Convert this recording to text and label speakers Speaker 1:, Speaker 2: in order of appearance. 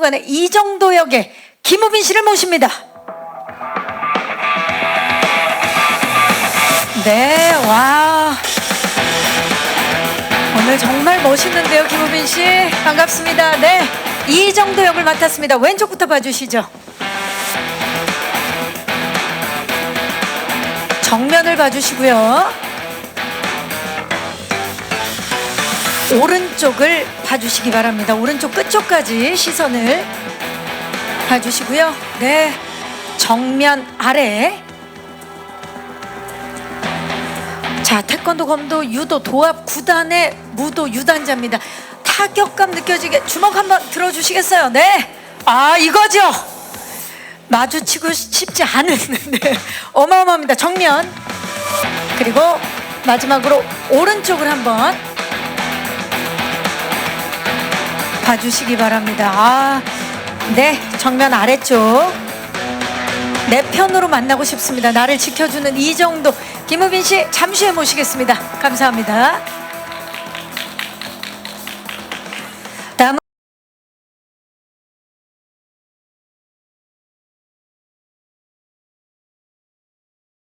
Speaker 1: 박물관의 이정도 역의 김우빈 씨를 모십니다. 네, 와. 오늘 정말 멋있는데요, 김우빈 씨. 반갑습니다. 네. 이정도 역을 맡았습니다. 왼쪽부터 봐주시죠. 정면을 봐주시고요. 오른쪽을 봐주시기 바랍니다. 오른쪽 끝쪽까지 시선을 봐주시고요. 네. 정면 아래. 자, 태권도, 검도, 유도, 도합 구단의 무도 유단자입니다. 타격감 느껴지게 주먹 한번 들어주시겠어요? 네. 아, 이거죠. 마주치고 싶지 않은 네. 어마어마합니다. 정면. 그리고 마지막으로 오른쪽을 한번 봐주시기 바랍니다. 아, 네. 정면 아래쪽. 내 편으로 만나고 싶습니다. 나를 지켜주는 이 정도 김우빈 씨 잠시 후에 모시겠습니다. 감사합니다.